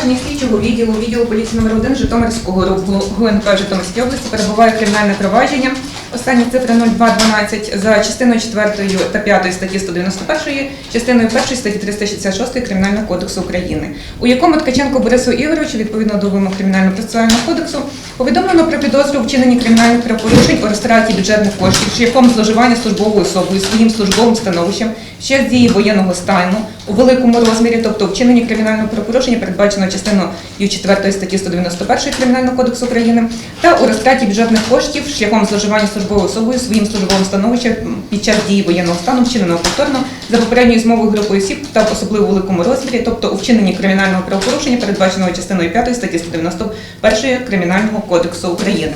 провадженні слідчого відділу відділу поліції номер 1 Житомирського РУП ГУНП Житомирської області перебуває кримінальне провадження. Останні цифри 0212 за частиною 4 та 5 статті 191, частиною 1 статті 366 Кримінального кодексу України, у якому Ткаченко Борису Ігоровичу, відповідно до вимог Кримінального процесуального кодексу, повідомлено про підозру в вчиненні кримінальних правопорушень у розтраті бюджетних коштів шляхом зловживання службовою особою своїм службовим становищем ще з дії воєнного стану у великому розмірі, тобто вчинення кримінального правопорушення, передбаченого частиною 4 статті 191 Кримінального кодексу України, та у розтраті бюджетних коштів шляхом зловживання службовою особою своїм службовим становищем під час дії воєнного стану, вчиненого повторно за попередньою змовою групи осіб та в особливо великому розмірі, тобто у вчиненні кримінального правопорушення, передбаченого частиною 5 статті 191 Кримінального кодексу України.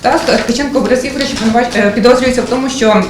Так, Ткаченко Борис Ігорович е, підозрюється в тому, що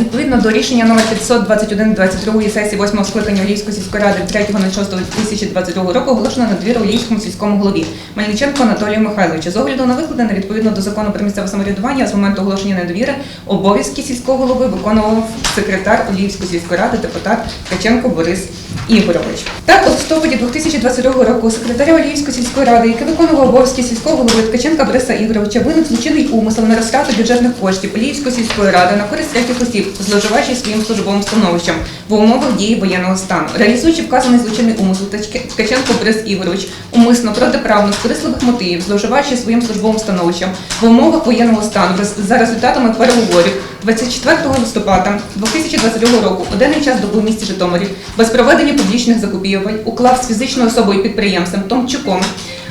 Відповідно до рішення номер 521 22 сесії 8 скликання Львівської сільської ради 3.06.2022 року оголошено на двір Олівському сільському голові Мельниченко Анатолію Михайловичу. З огляду на викладене відповідно до закону про місцеве самоврядування з моменту оголошення недовіри обов'язки сільського голови виконував секретар Олійської сільської ради депутат Ткаченко Борис Ігорович. Так, у листопаді 2022 року секретаря Олівської сільської ради, який виконував обов'язки сільського голови Ткаченка Бориса Ігоровича, виник злочинний умисел на розтрату бюджетних коштів Олівської сільської ради на користь третіх осіб, зловживаючи своїм службовим становищем в умовах дії воєнного стану. Реалізуючи вказаний злочинний умисел, Ткаченко Борис Ігорович умисно протиправно з корисливих мотивів, зловживаючи своїм службовим становищем в умовах воєнного стану за результатами переговорів 24 листопада 2022 року у час доби в місті Житомирі без проведення публічних закупівель уклав з фізичною особою підприємцем Томчуком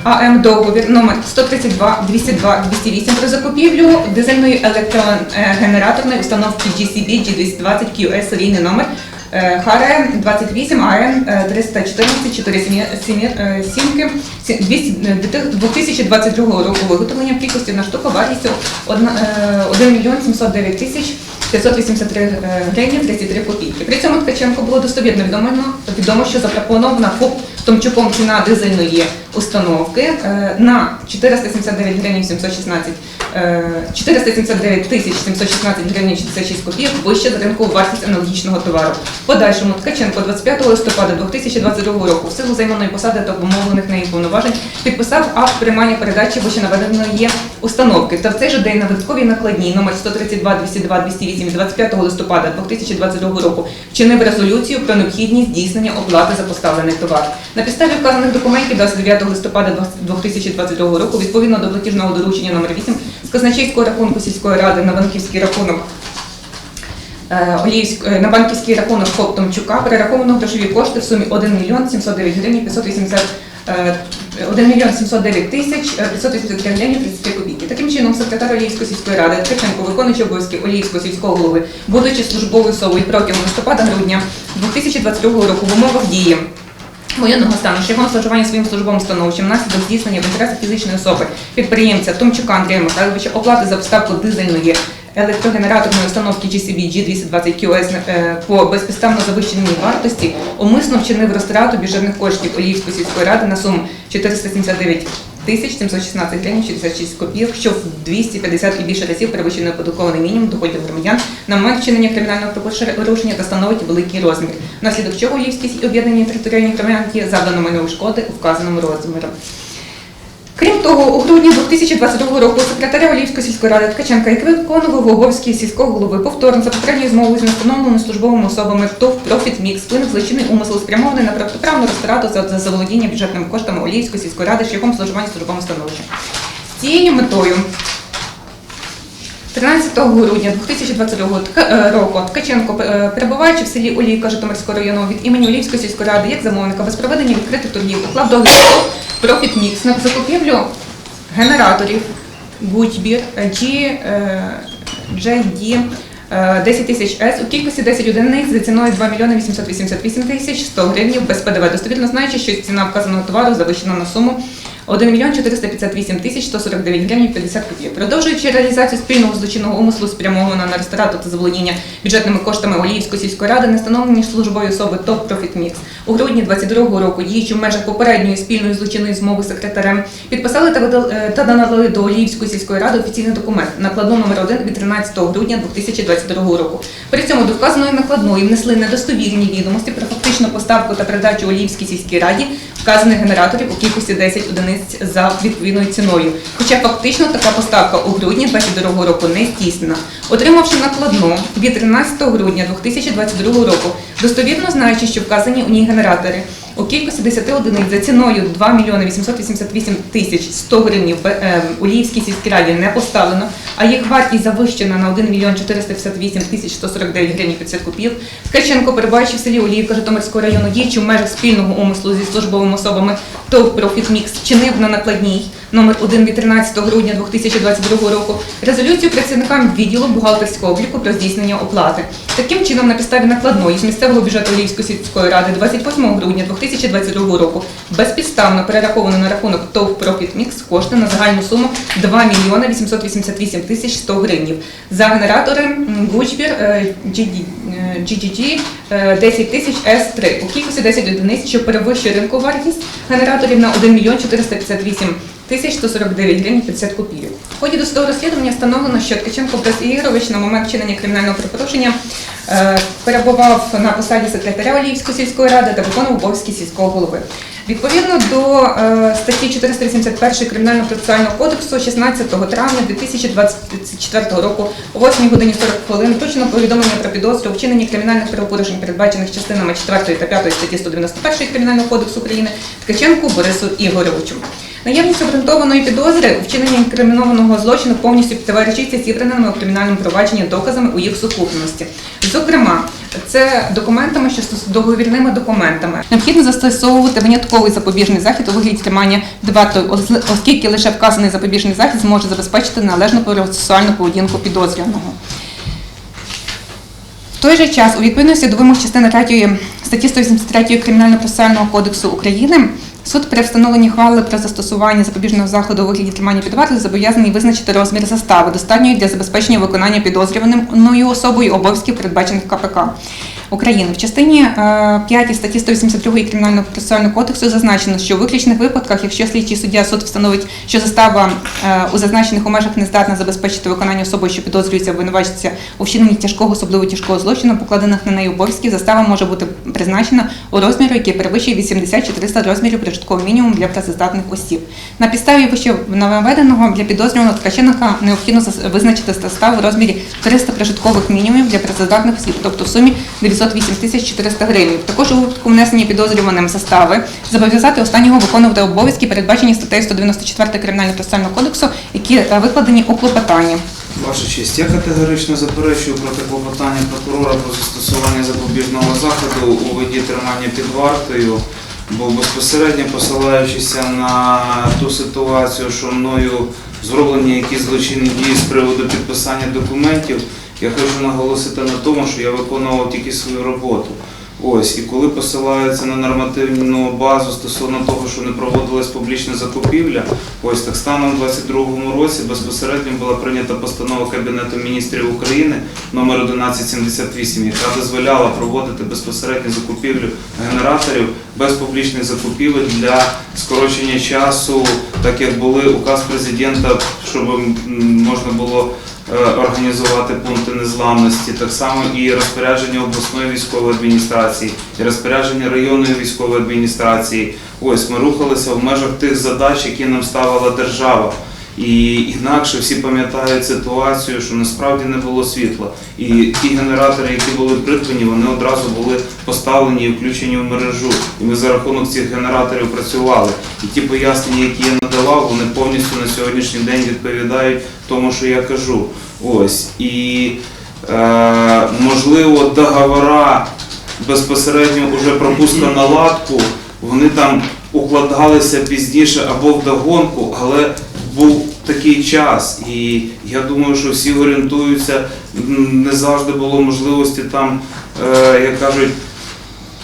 АМ договір номер 132 202 208 про закупівлю дизельної електрогенераторної установки GCB G220 QS серійний номер е, ХР 28 АН 314 47 сімки 2022 року виготовлення в кількості на штуку вартістю 1 мільйон 709 тисяч 583 гривні 33 копійки. При цьому Ткаченко було достовірно відомо, відомо що запропонована ФОП Томчуком ціна дизельної установки е, на 479 гривень 716 е, 479 тисяч 716 гривень 66 копійок вище за ринкову вартість аналогічного товару. В подальшому Ткаченко 25 листопада 2022 року в силу займаної посади та обумовлених нею повноважень підписав акт приймання передачі вище наведеної установки. Та в цей же день на додатковій накладній номер 132 202 208 від 25 листопада 2022 року вчинив резолюцію про необхідність здійснення оплати за поставлений товар. На підставі вказаних документів 29 листопада 2022 року відповідно до платіжного доручення номер 8 з казначейського рахунку сільської ради на банківський рахунок е, е, на банківський рахунок ФОП Томчука перераховано грошові кошти в сумі 1 мільйон 709 гривень 580 е, 1 мільйон 709 тисяч е, 583 гривень 33 копійки. Таким чином, секретар Олівської сільської ради Ткаченко, виконуючи обов'язки Олівського сільського голови, будучи службовою особою протягом листопада-грудня 2022 року в умовах дії воєнного стану? Шляхом зловживання своїм службовим становищем внаслідок здійснення в інтересах фізичної особи підприємця Томчука Андрія Михайловича оплати за поставку дизельної електрогенераторної установки GCB G220 QS по безпідставно завищеній вартості умисно вчинив розтрату бюджетних коштів Оліївської сільської ради на суму 479 тисяч 716 гривень 66 копійок, що в 250 і більше разів перевищує неоподаткований мінімум доходів громадян на момент вчинення кримінального порушення та становить великий розмір, внаслідок чого Львівській об'єднані територіальні громадянки завдано майнової шкоди у вказаному розмірі. Крім того, у грудні 2022 року секретаря Олівської сільської ради Ткаченка, який виконував обов'язки сільського голови, повторно за попередньою змовою з нестановленими службовими особами ТОВ Профіт Мікс виник злочинний умисел спрямований на протиправну розтрату за, за заволодіння бюджетними коштами Олівської сільської ради шляхом зловживання службовим становищем. З цією метою 13 грудня 2022 е, року Ткаченко, е, перебуваючи в селі Олійка Житомирського району від імені Олівської сільської ради як замовника без проведення відкритих торгів уклав договір Mix на закупівлю генераторів Гудьбір GD е, 10 тисяч С у кількості 10 одиниць за ціною 2 мільйони 888 тисяч 100 гривень без ПДВ. Достовірно знаючи, що ціна вказаного товару завищена на суму 1 мільйон 458 тисяч 149 гривень 50 копійок. Продовжуючи реалізацію спільного злочинного умислу спрямованого на розтрату та заволодіння бюджетними коштами Оліївської сільської ради, не встановлені службові особи ТОП Mix у грудні 22 року, діючи в межах попередньої спільної злочинної змови секретарем, підписали та видали е, надали до Оліївської сільської ради офіційний документ накладну номер 1 від 13 грудня 2022 року. При цьому до вказаної накладної внесли недостовірні відомості про фактичну поставку та передачу Оліївській сільській раді вказаних генераторів у кількості 10 одиниць за відповідною ціною. Хоча фактично така поставка у грудні 2022 року не здійснена. Отримавши накладну від 13 грудня 2022 року, достовірно знаючи, що вказані у ній генератори у кількості 10 одиниць за ціною 2 мільйони 888 тисяч 100 гривень в е, у Львівській сільській раді не поставлено, а їх вартість завищена на 1 мільйон 458 тисяч 149 гривень 50 купів Ткаченко, перебуваючи в селі Олівка Житомирського району, діючи в межах спільного умислу зі службовими особами ТОВ «Профіт Мікс» чинив на накладній номер 1 від 13 грудня 2022 року резолюцію працівникам відділу бухгалтерського обліку про здійснення оплати. Таким чином, на підставі накладної з місцевого бюджету Львівської сільської ради 28 грудня 2022 року безпідставно перераховано на рахунок ТОВ «Профіт Мікс» кошти на загальну суму 2 мільйони 888 тисяч 100 гривень. За генератори Гучбір GGG е, 10 тисяч S3 у кількості 10 одиниць, що перевищує ринкову вартість генераторів на 1 мільйон 458 тисяч 149 гривень 50 копійок. В ході досудового розслідування встановлено, що Ткаченко Борис Ігорович на момент вчинення кримінального правопорушення е, перебував на посаді секретаря Оліївської сільської ради та виконував обов'язки сільського голови. Відповідно до е, статті 481 Кримінального процесуального кодексу 16 травня 2024 року о 8 годині 40 хвилин точно повідомлення про підозру у вчиненні кримінальних правопорушень, передбачених частинами 4 та 5 статті 191 Кримінального кодексу України Ткаченку Борису Ігоровичу. Наявність обґрунтованої підозри у вчиненні інкримінованого злочину повністю підтверджується зібраними у кримінальному провадженні доказами у їх сукупності. Зокрема, це документами, що договірними документами. Необхідно застосовувати винятковий запобіжний захід у вигляді тримання оз- оскільки лише вказаний запобіжний захід зможе забезпечити належну процесуальну поведінку підозрюваного. В той же час, у відповідності до вимог частини 3 статті 183 Кримінально-процесуального кодексу України, суд при встановленні хвали про застосування запобіжного заходу у вигляді тримання під вартою зобов'язаний визначити розмір застави, достатньої для забезпечення виконання підозрюваною особою обов'язків, передбачених КПК. України. В частині е, 5 статті 182 Кримінального процесуального кодексу зазначено, що у виключних випадках, якщо слідчий суддя суд встановить, що застава е, у зазначених у межах не здатна забезпечити виконання особою, що підозрюється обвинувачується у вчиненні тяжкого, особливо тяжкого злочину, покладених на неї обов'язків, застава може бути призначена у розмірі, який перевищує 80 чи 300 розмірів прожиткового мінімуму для працездатних осіб. На підставі вище наведеного для підозрюваного Ткаченка необхідно визначити заставу у розмірі 300 прожиткових мінімумів для працездатних осіб, тобто в сумі 908 тисяч 400 гривень. Також у випадку внесення підозрюваним застави зобов'язати останнього виконувати обов'язки, передбачені статтею 194 Кримінального процесуального кодексу, які е, викладені у клопотанні. Ваша честь, я категорично заперечую проти клопотання прокурора про застосування запобіжного заходу у виді тримання під вартою, бо безпосередньо посилаючися на ту ситуацію, що мною зроблені якісь злочинні дії з приводу підписання документів, я хочу наголосити на тому, що я виконував тільки свою роботу. Ось, і коли посилаються на нормативну базу стосовно того, що не проводилась публічна закупівля, ось так станом у 2022 році безпосередньо була прийнята постанова Кабінету міністрів України номер 1178, яка дозволяла проводити безпосередню закупівлю генераторів без публічних закупівель для скорочення часу, так як були указ президента, щоб можна було організувати пункти незламності, так само і розпорядження обласної військової адміністрації, і розпорядження районної військової адміністрації. Ось ми рухалися в межах тих задач, які нам ставила держава. І інакше всі пам'ятають ситуацію, що насправді не було світла. І ті генератори, які були придбані, вони одразу були поставлені і включені в мережу. І ми за рахунок цих генераторів працювали. І ті пояснення, які я надавав, вони повністю на сьогоднішній день відповідають тому, що я кажу. Ось і е, можливо договора безпосередньо уже пропуска наладку, вони там укладалися пізніше або вдогонку, але був такий час, і я думаю, що всі орієнтуються, не завжди було можливості там, е, як кажуть,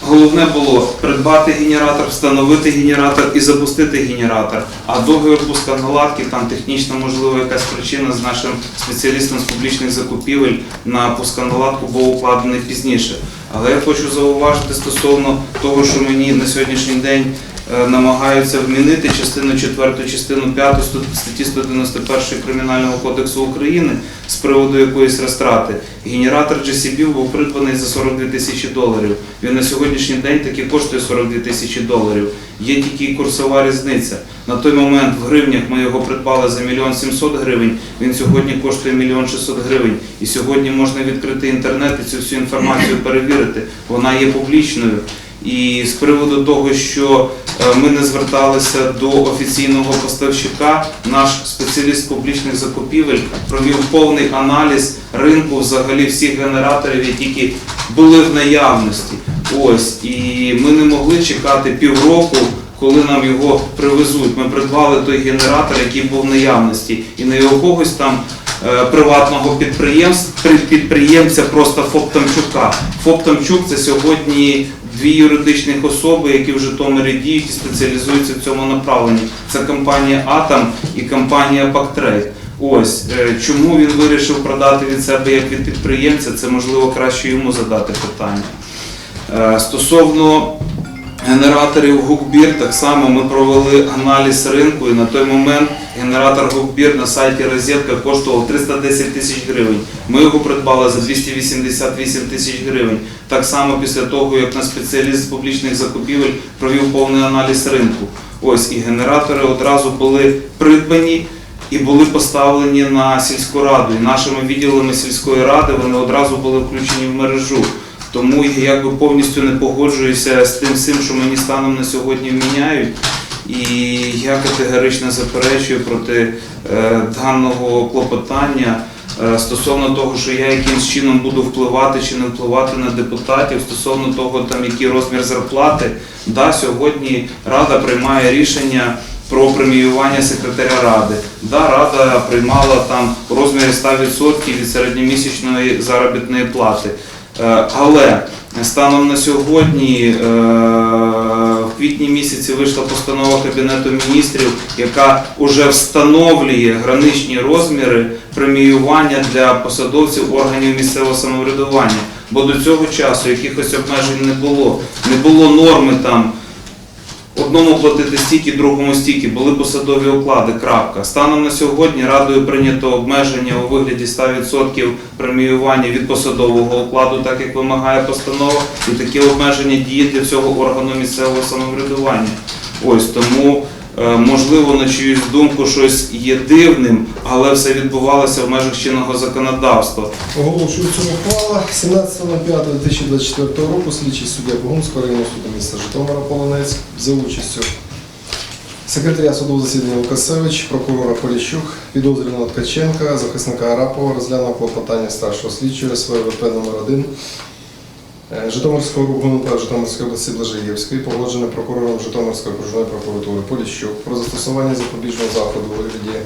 головне було придбати генератор, встановити генератор і запустити генератор. А договір пусконаладки, там технічно можливо якась причина з нашим спеціалістом з публічних закупівель на пусконаладку був укладений пізніше. Але я хочу зауважити стосовно того, що мені на сьогоднішній день намагаються вмінити частину 4, частину 5 статті 191 Кримінального кодексу України з приводу якоїсь розтрати. Генератор GCB був придбаний за 42 тисячі доларів. Він на сьогоднішній день таки коштує 42 тисячі доларів. Є тільки курсова різниця. На той момент в гривнях ми його придбали за мільйон 700 гривень. Він сьогодні коштує мільйон 600 гривень. І сьогодні можна відкрити інтернет і цю всю інформацію перевірити. Вона є публічною. І з приводу того, що е, ми не зверталися до офіційного поставщика, наш спеціаліст публічних закупівель провів повний аналіз ринку взагалі всіх генераторів, які були в наявності. Ось і ми не могли чекати півроку, коли нам його привезуть. Ми придбали той генератор, який був в наявності, і не якогось там е, приватного підприємства, підприємця просто ФОП Тамчука. ФОП Тамчук це сьогодні дві юридичних особи, які в Житомирі діють і спеціалізуються в цьому направленні. Це компанія Атом і компанія Пактрейд. Ось е, чому він вирішив продати від себе як від підприємця, це можливо краще йому задати питання. Е, Стосовно генераторів Гукбір, так само ми провели аналіз ринку і на той момент генератор Гукбір на сайті Розетка коштував 310 тисяч гривень. Ми його придбали за 288 тисяч гривень. Так само після того, як наш спеціаліст з публічних закупівель провів повний аналіз ринку. Ось і генератори одразу були придбані і були поставлені на сільську раду. І нашими відділами сільської ради вони одразу були включені в мережу. Тому я якби повністю не погоджуюся з тим всім, що мені станом на сьогодні вміняють. І я категорично заперечую проти е, даного клопотання е, стосовно того, що я якимсь чином буду впливати чи не впливати на депутатів, стосовно того, там який розмір зарплати. Да, сьогодні Рада приймає рішення про преміювання секретаря ради. Да, Рада приймала там розмірі 100% від середньомісячної заробітної плати. Е, Але станом на сьогодні, е, в квітні місяці вийшла постанова Кабінету міністрів, яка вже встановлює граничні розміри преміювання для посадовців органів місцевого самоврядування. Бо до цього часу якихось обмежень не було. Не було норми там одному платити стільки, другому стільки, були посадові оклади. Крапка. Станом на сьогодні радою прийнято обмеження у вигляді 100% преміювання від посадового окладу, так як вимагає постанова, і такі обмеження діє для всього органу місцевого самоврядування. Ось тому. Е, Можливо, на чиюсь думку щось є дивним, але все відбувалося в межах чинного законодавства. Оголошую цю ухвала 17.05.2024 року слідчий суддя Богунського районного суду міста Житомира Полонець за участю секретаря судового засідання Лукасевич, прокурора Поліщук, підозрюваного Ткаченка, захисника Арапова розглянув клопотання старшого слідчого СВВП номер 1 е, Житомирського ГУНП Житомирської області Блажиєвської, погоджене прокурором Житомирської окружної прокуратури Поліщук про застосування запобіжного заходу у вигляді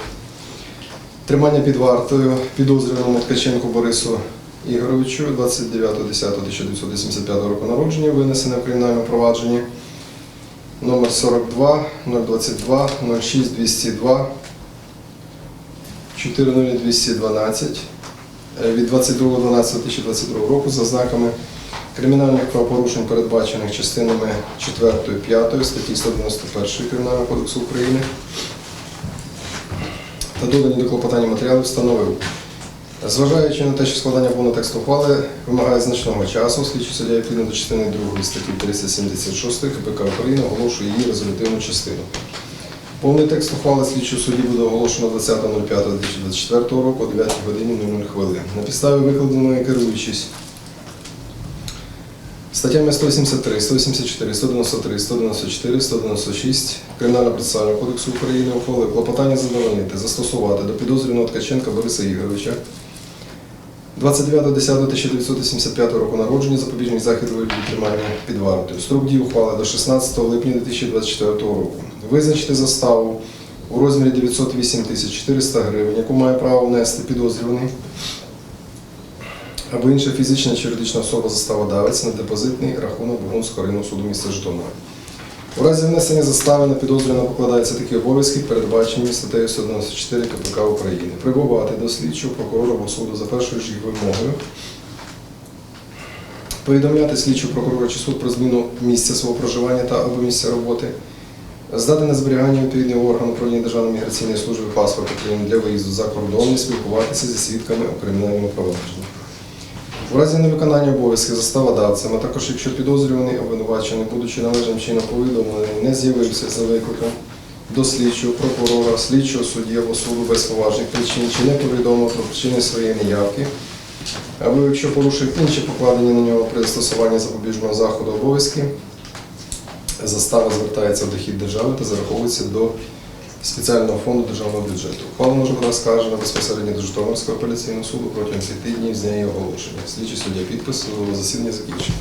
Тримання під вартою підозрюваному Ткаченку Борису Ігоровичу 29.10.1985 року народження, винесене в кримінальному провадженні номер 42 022 06 202 40212 е, від 22.12.2022 року за знаками кримінальних правопорушень, передбачених частинами 4, 5 статті 191 Кримінального кодексу України та додані до клопотання матеріалів встановив. Зважаючи на те, що складання повного тексту ухвали вимагає значного часу, слідчий суддя відповідно до частини 2 статті 376 КПК України оголошує її резолютивну частину. Повний текст ухвали слідчого судді буде оголошено 20.05.2024 року о 9 годині 00 хвилин. На підставі викладеної керуючись Статтями 183, 184, 193, 194, 196 Кримінального процесуального кодексу України ухвалив клопотання задовольнити, застосувати до підозрюваного Ткаченка Бориса Ігоровича 29.10.1985 року народження запобіжний захід тримання під вартою. Строк дії ухвали до 16 липня 2024 року. Визначити заставу у розмірі 908 400 гривень, яку має право внести підозрюваний або інша фізична чи юридична особа заставодавець на депозитний рахунок Богунського районного суду міста Житомира. У разі внесення застави на підозрюваного покладаються такі обов'язки, передбачені статтею 194 КПК України. Прибувати до слідчого прокурора або суду за першою ж їх вимогою, повідомляти слідчого прокурора чи суд про зміну місця свого проживання та або місця роботи, здати на зберігання відповідний орган управління Державної міграційної служби паспорт України для виїзду за кордон і спілкуватися зі свідками у кримінальному провадженні. У разі невиконання обов'язків заставодавцем, а також якщо підозрюваний обвинувачений, будучи належним чином повідомлений, не з'явився за викликом до слідчого прокурора, слідчого судді або суду без поважних причин, чи не повідомив про причини своєї неявки, або якщо порушив інші покладені на нього при застосуванні запобіжного заходу обов'язки, застава звертається в дохід держави та зараховується до спеціального фонду державного бюджету. Ухвала може бути безпосередньо до Житомирського апеляційного суду протягом 5 днів з її оголошення. Слідчий суддя підпис, засідання закінчено.